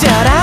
짜란